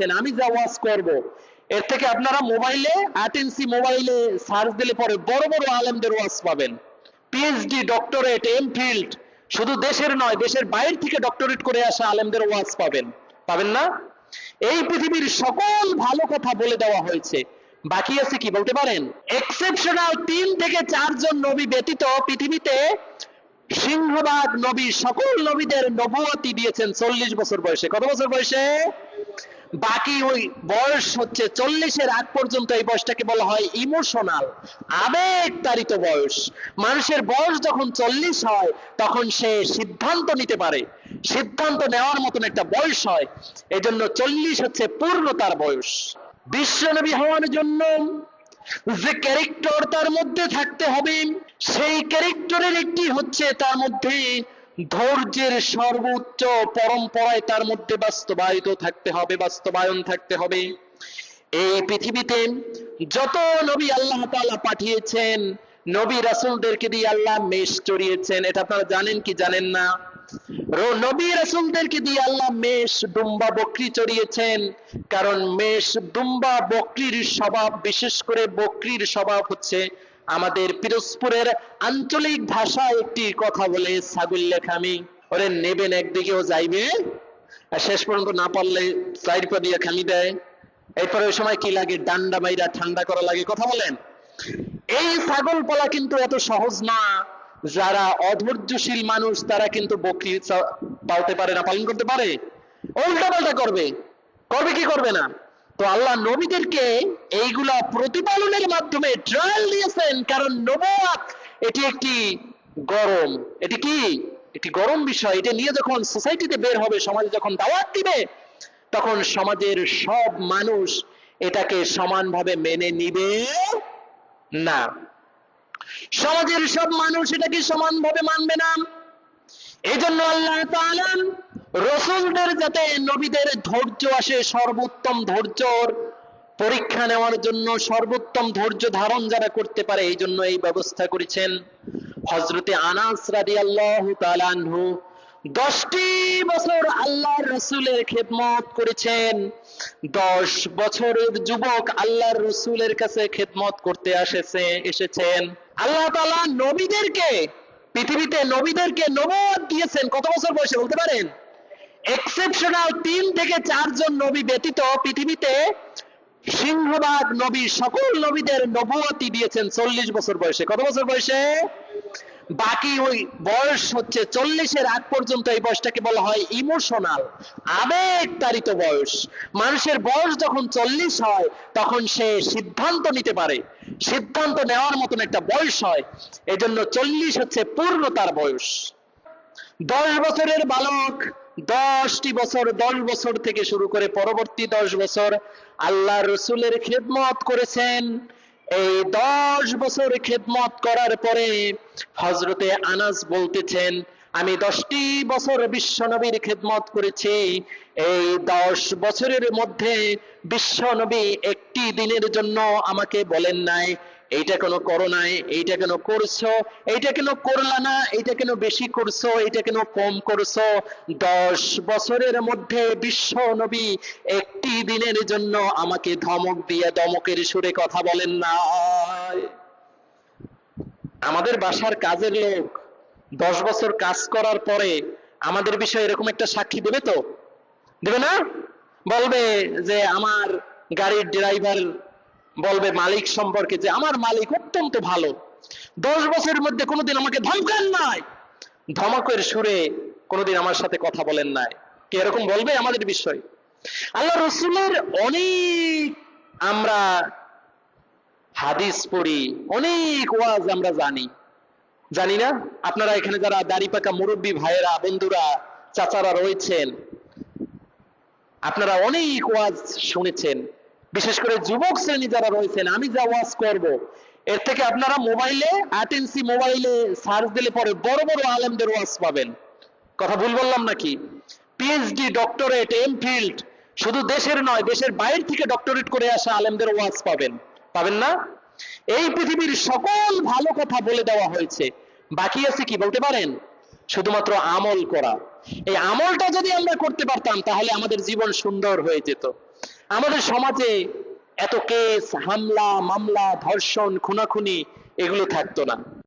পাঠিয়েছেন আমি যা ওয়াজ করব, এর থেকে আপনারা মোবাইলে অ্যাটেন্সি মোবাইলে সার্চ দিলে পরে বড় বড় আলেমদের ওয়াজ পাবেন। পিএইচডি ডক্টরেট এম ফিল্ড শুধু দেশের নয়, দেশের বাইরে থেকে ডক্টরেট করে আসা আলেমদের ওয়াজ পাবেন। পাবেন না? এই পৃথিবীর সকল ভালো কথা বলে দেওয়া হয়েছে। বাকি আছে কি বলতে পারেন? এক্সেপশনাল তিন থেকে চারজন নবী ব্যতীত পৃথিবীতে সিংহবাগ নবী, সকল নবীদের নবুয়তি দিয়েছেন চল্লিশ বছর বয়সে। কত বছর বয়সে? বাকি ওই বয়স হচ্ছে চল্লিশের আগ পর্যন্ত এই বয়সটাকে বলা হয় ইমোশনাল আবেগ তাড়িত বয়স। মানুষের বয়স যখন চল্লিশ হয়, তখন সে সিদ্ধান্ত নিতে পারে। সিদ্ধান্ত নেওয়ার মতন একটা বয়স হয়। এজন্য চল্লিশ হচ্ছে পূর্ণতার বয়স। বিশ্বনবী হওয়ার জন্য যে ক্যারেক্টার তার মধ্যে থাকতে হবে, সেই ক্যারেক্টারের একটি হচ্ছে তার মধ্যে ধৈর্যের সর্বোচ্চ পরম্পরায় তার মধ্যে বাস্তবায়িত থাকতে হবে, বাস্তবায়ন থাকতে হবে। এই পৃথিবীতে যত নবী আল্লাহ তাআলা পাঠিয়েছেন, নবী রাসূলদেরকে দিয়ে আল্লাহ মেষ চড়িয়েছেন, এটা আপনারা জানেন কি জানেন না? নবী রাসূলদেরকে দিয়ে আল্লাহ মেষ, দুম্বা, বকরি চড়িয়েছেন, কারণ মেষ, দুম্বা, বকরির স্বভাব, বিশেষ করে বকরির স্বভাব হচ্ছে আমাদের পিরোজপুরের আঞ্চলিক ভাষায় একটি কথা বলে, ছাগল লেখামি। ওরে নেবেন একদিকেও যাইবে। আর শেষ পর্যন্ত না পারলে চাইর পা দিয়ে খালি দেয়। এরপরে ওই সময় কি লাগে? ডান্ডা মাইরা ঠান্ডা করা লাগে। কথা বলেন। এই ছাগল পালা কিন্তু এত সহজ না। যারা অধৈর্যশীল মানুষ, তারা কিন্তু বকরি পালতে পারে না, পালন করতে পারে। উল্টা পাল্টা করবে। করবে কি করবে না? তো আল্লাহ নবীদেরকে এইগুলা প্রতিপালনের মাধ্যমে ট্রায়াল দিয়েছেন, কারণ নবুয়াত এটি একটি গরম। এটি কি? একটি গরম বিষয়। এটা নিয়ে যখন সোসাইটিতে বের হবে, সমাজে যখন দাওয়াত দিবে, তখন সমাজের সব মানুষ এটাকে সমানভাবে মেনে নিবে না। সমাজের সব মানুষ এটাকে সমানভাবে মানবে না। এই জন্য আল্লাহ রসুলদের যাতে নবীদের ধৈর্য আসে, সর্বোত্তম ধৈর্যর পরীক্ষা নেওয়ার জন্য, সর্বোত্তম ধৈর্য ধারণ যারা করতে পারে এই জন্য এই ব্যবস্থা করেছেন হজরতে আনাস তাআলা আনহু। দশটি বছর আল্লাহর রসুলের খেদমত করেছেন। দশ বছরের যুবক আল্লাহর রসুলের কাছে খেদমত করতে এসেছে এসেছেন। আল্লাহ তালা নবীদেরকে পৃথিবীতে নবীদেরকে নবুয়ত দিয়েছেন। কত বছর বয়সে বলতে পারেন? এক্সেপশনাল তিন থেকে চারজন নবী ব্যতীত পৃথিবীতে সিংহবাগ নবী, সকল নবীদের নবুয়তি দিয়েছেন চল্লিশ বছর বয়সে। কত বছর বয়সে? বাকি ওই বয়স হচ্ছে চল্লিশের আগ পর্যন্ত এই বয়সটাকে বলা হয় ইমোশনাল আবেগ তাড়িত বয়স। মানুষের বয়স যখন চল্লিশ হয়, তখন সে সিদ্ধান্ত নিতে পারে। সিদ্ধান্ত নেওয়ার মতন একটা বয়স হয়, এজন্য চল্লিশ হচ্ছে পূর্ণতার বয়স। দশ বছরের বালক, দশটি বছর, দশ বছর থেকে শুরু করে পরবর্তী দশ বছর আল্লাহ রসুলের খেদমত করেছেন। এই দশ বছর খেদমত করার পরে হজরতে আনাস বলতেছেন আমি দশটি বছর বিশ্বনবীর খেদমত করেছি। এই দশ বছরের মধ্যে বিশ্বনবী একটি দিনের জন্য আমাকে বলেন নাই, এইটা কেন করো নাই, এইটা কেন করছ, এইটা কেন করলা না, এইটা কেন বেশি করছ, এইটা কেন কম করছ। দশ বছরের মধ্যে বিশ্ব নবী একটি দিনের জন্য আমাকে ধমক দিয়ে দমকের সুরে কথা বলেন না আমাদের বাসার কাজের লোক দশ বছর কাজ করার পরে আমাদের বিষয়ে এরকম একটা সাক্ষী দেবে তো? দেবে না? বলবে যে আমার গাড়ির ড্রাইভার বলবে মালিক সম্পর্কে যে আমার মালিক অত্যন্ত ভালো। দশ বছরের মধ্যে কোনোদিন আমাকে ধমকান নাই। ধমকের সুরে কোনোদিন আমার সাথে কথা বলেন নাই। কি এরকম বলবে আমাদের বিষয়? আল্লাহ রসুলের অনেক আমরা হাদিস পড়ি, অনেক ওয়াজ আমরা জানি। জানি না আপনারা এখানে যারা দাড়ি পাকা মুরব্বী ভাইয়েরা, বন্ধুরা, চাচারা রয়েছেন, আপনারা অনেক ওয়াজ শুনেছেন। বিশেষ করে যুবক শ্রেণি যারা রয়েছেন, আমি যা ওয়াজ করব, এর থেকে আপনারা মোবাইলে অ্যাটেন্সি মোবাইলে সার্চ দিলে পরে বড় বড় আলেমদের ওয়াজ পাবেন। কথা ভুল বললাম নাকি? পিএইচডি ডক্টরেট এম ফিল্ড শুধু দেশের নয়, দেশের বাইরে থেকে ডক্টরেট করে আসা আলেমদের ওয়াজ পাবেন। পাবেন না? এই পৃথিবীর সকল ভালো কথা বলে দেওয়া হয়েছে। বাকি আছে কি বলতে পারেন? শুধুমাত্র আমল করা। এই আমলটা যদি আমরা করতে পারতাম, তাহলে আমাদের জীবন সুন্দর হয়ে যেত। আমাদের সমাজে এত কেস হামলা, মামলা, ধর্ষণ, খুনাখুনি, এগুলো থাকতো না।